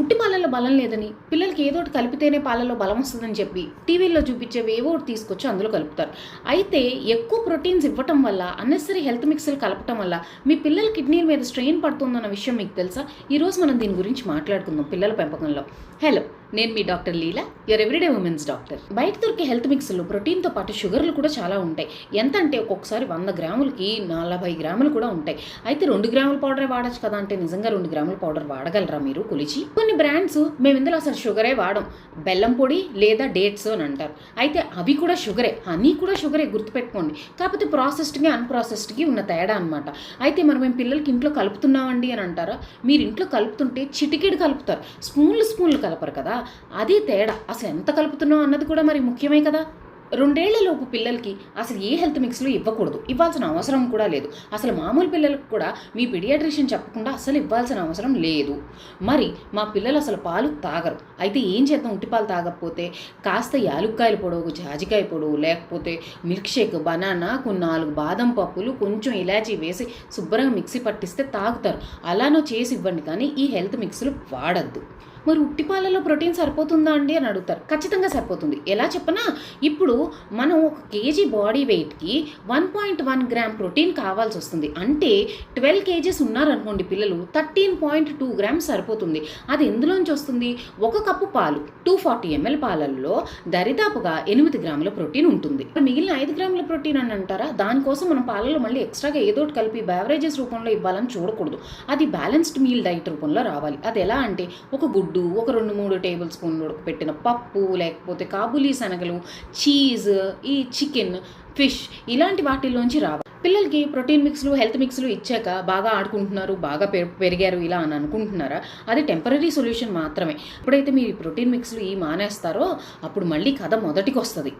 ఉట్టి పాలల్లో బలం లేదని పిల్లలకి ఏదో ఒకటి కలిపితేనే పాలలో బలం వస్తుందని చెప్పి టీవీల్లో చూపించేవి ఏవో ఒకటి తీసుకొచ్చి అందులో కలుపుతారు. అయితే ఎక్కువ ప్రోటీన్స్ ఇవ్వటం వల్ల అన్నెసరీ హెల్త్ మిక్స్లు కలపటం వల్ల మీ పిల్లల కిడ్నీ మీద స్ట్రెయిన్ పడుతుందన్న విషయం మీకు తెలుసా? ఈరోజు మనం దీని గురించి మాట్లాడుకుందాం పిల్లల పెంపకంలో. హలో నేను మీ doctor Leela your everyday women's doctor బయట దొరికే హెల్త్ మిక్స్లో ప్రోటీన్తో పాటు షుగర్లు కూడా చాలా ఉంటాయి. ఎంత అంటే ఒక్కొక్కసారి వంద గ్రాములకి నలభై గ్రాములు కూడా ఉంటాయి. అయితే రెండు గ్రాముల పౌడరే వాడచ్చు కదా అంటే నిజంగా రెండు గ్రాముల పౌడర్ వాడగలరా మీరు కొలిచి? కొన్ని బ్రాండ్స్ మేము ఇందులో అసలు షుగరే వాడం. బెల్లం పొడి లేదా డేట్స్ అని అంటారు. అయితే అవి కూడా షుగరే హనీ కూడా షుగరే గుర్తుపెట్టుకోండి. కాకపోతే ప్రాసెస్డ్కి అన్ప్రాసెస్డ్కి ఉన్న తేడా అనమాట అయితే మనం మేము పిల్లలకి ఇంట్లో కలుపుతున్నామండి అని అంటారా? మీరు ఇంట్లో కలుపుతుంటే చిటికెడు కలుపుతారు. స్పూన్లు స్పూన్లు కలపరు కదా. అదే తేడా. అసలు ఎంత కలుపుతున్నాం అన్నది కూడా మరి ముఖ్యమే కదా. రెండేళ్ళలోపు పిల్లలకి అసలు ఏ హెల్త్ మిక్స్లు ఇవ్వకూడదు. ఇవ్వాల్సిన అవసరం కూడా లేదు. అసలు మామూలు పిల్లలకు కూడా మీ పిడియాట్రిషియన్ చెప్పకుండా అసలు ఇవ్వాల్సిన అవసరం లేదు. మరి మా పిల్లలు అసలు పాలు తాగరు. అయితే ఏం చేద్దాం? ఉట్టి పాలు తాగకపోతే కాస్త యాలుక్కాయల పొడవు జాజికాయ పొడవు లేకపోతే మిల్క్ షేక్ బనానా కొన్ని నాలుగు బాదం పప్పులు కొంచెం ఇలాచీ వేసి శుభ్రంగా మిక్సీ పట్టిస్తే తాగుతారు. అలానో చేసి ఇవ్వండి కానీ ఈ హెల్త్ మిక్స్లు వాడద్దు. మరి ఉట్టి పాలలో ప్రోటీన్ సరిపోతుందా అండి అని అడుగుతారు. ఖచ్చితంగా సరిపోతుంది. ఎలా చెప్పనా? ఇప్పుడు మనం ఒక KG body వెయిట్కి one point one gram protein కావాల్సి వస్తుంది. అంటే ట్వెల్వ్ కేజీస్ ఉన్నారనుకోండి పిల్లలు థర్టీన్ పాయింట్ టూ గ్రామ్స్ సరిపోతుంది. అది ఎందులోంచి వస్తుంది? ఒక కప్పు పాలు టూ ఫార్టీ ఎంఎల్ పాలల్లో దరిదాపుగా ఎనిమిది గ్రాముల ప్రోటీన్ ఉంటుంది. మిగిలిన ఐదు గ్రాముల ప్రోటీన్ అని అంటారా? దానికోసం మనం పాలలో మళ్ళీ ఎక్స్ట్రాగా ఏదో ఒకటి కలిపి బెవరేజెస్ రూపంలో ఇవ్వాలని చూడకూడదు. అది బ్యాలెన్స్డ్ మీల్ డైట్ రూపంలో రావాలి. అది ఎలా అంటే ఒక గుడ్డు ఒక రెండు మూడు టేబుల్ స్పూన్లు ఉడకపెట్టిన పప్పు లేకపోతే కాబూలీ శనగలు చీజ్ ఈ చికెన్ ఫిష్ ఇలాంటి వాటిల్లోంచి రావాలి. పిల్లలకి ప్రోటీన్ మిక్స్లు హెల్త్ మిక్స్లు ఇచ్చాక బాగా ఆడుకుంటున్నారు బాగా పె- పెరిగారు ఇలా అని అనుకుంటున్నారా? అది టెంపరీ సొల్యూషన్ మాత్రమే. ఎప్పుడైతే మీరు ప్రోటీన్ మిక్స్లు ఈ మానేస్తారో అప్పుడు మళ్ళీ కథ మొదటికి వస్తుంది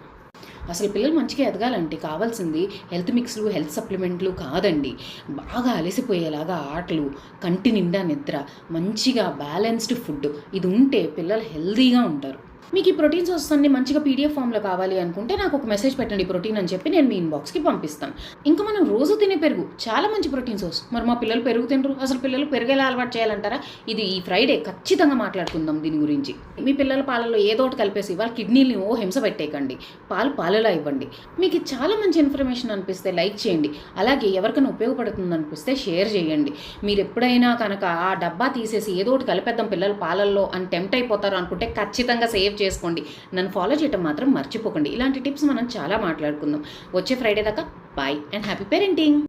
అసలు పిల్లలు మంచిగా ఎదగాలంటే కావాల్సింది హెల్త్ మిక్స్లు హెల్త్ సప్లిమెంట్లు కాదండి. బాగా అలసిపోయేలాగా ఆటలు కంటి నిండా నిద్ర మంచిగా బ్యాలెన్స్డ్ ఫుడ్ ఇది ఉంటే పిల్లలు హెల్తీగా ఉంటారు. మీకు ఈ ప్రోటీన్స్ వస్తుంది మంచిగా పీడిఎఫ్ ఫామ్లో కావాలి అనుకుంటే నాకు ఒక మెసేజ్ పెట్టండి ప్రోటీన్ అని చెప్పి నేను మీ ఇన్బాక్స్కి పంపిస్తాను. ఇంకా మనం రోజు తినే పెరుగు చాలా మంచి ప్రోటీన్ వస్తుంది. మరి మా పిల్లలు పెరుగు తినరు అసలు పిల్లలు పెరుగేలా అలవాటు చేయాలంటారా? ఇది ఈ ఫ్రైడే ఖచ్చితంగా మాట్లాడుకుందాం దీని గురించి. మీ పిల్లల పాలలో ఏదో ఒకటి కలిపేసి వాళ్ళ కిడ్నీని ఓ హింస పెట్టేయకండి. పాలు పాలలో ఇవ్వండి. మీకు చాలా మంచి ఇన్ఫర్మేషన్ అనిపిస్తే లైక్ చేయండి. అలాగే ఎవరికైనా ఉపయోగపడుతుంది అనిపిస్తే షేర్ చేయండి. మీరు ఎప్పుడైనా కనుక ఆ డబ్బా తీసేసి ఏదో ఒకటి కలిపేద్దాం పిల్లల పాలల్లో అని టెంప్ట్ అయిపోతారు అనుకుంటే ఖచ్చితంగా సేఫ్ చేసుకోండి. నన్ను ఫాలో చేయడం మాత్రం మర్చిపోకండి. ఇలాంటి టిప్స్ మనం చాలా మాట్లాడుకుందాం. వచ్చే ఫ్రైడే దాకా బాయ్ అండ్ హ్యాపీ పేరెంటింగ్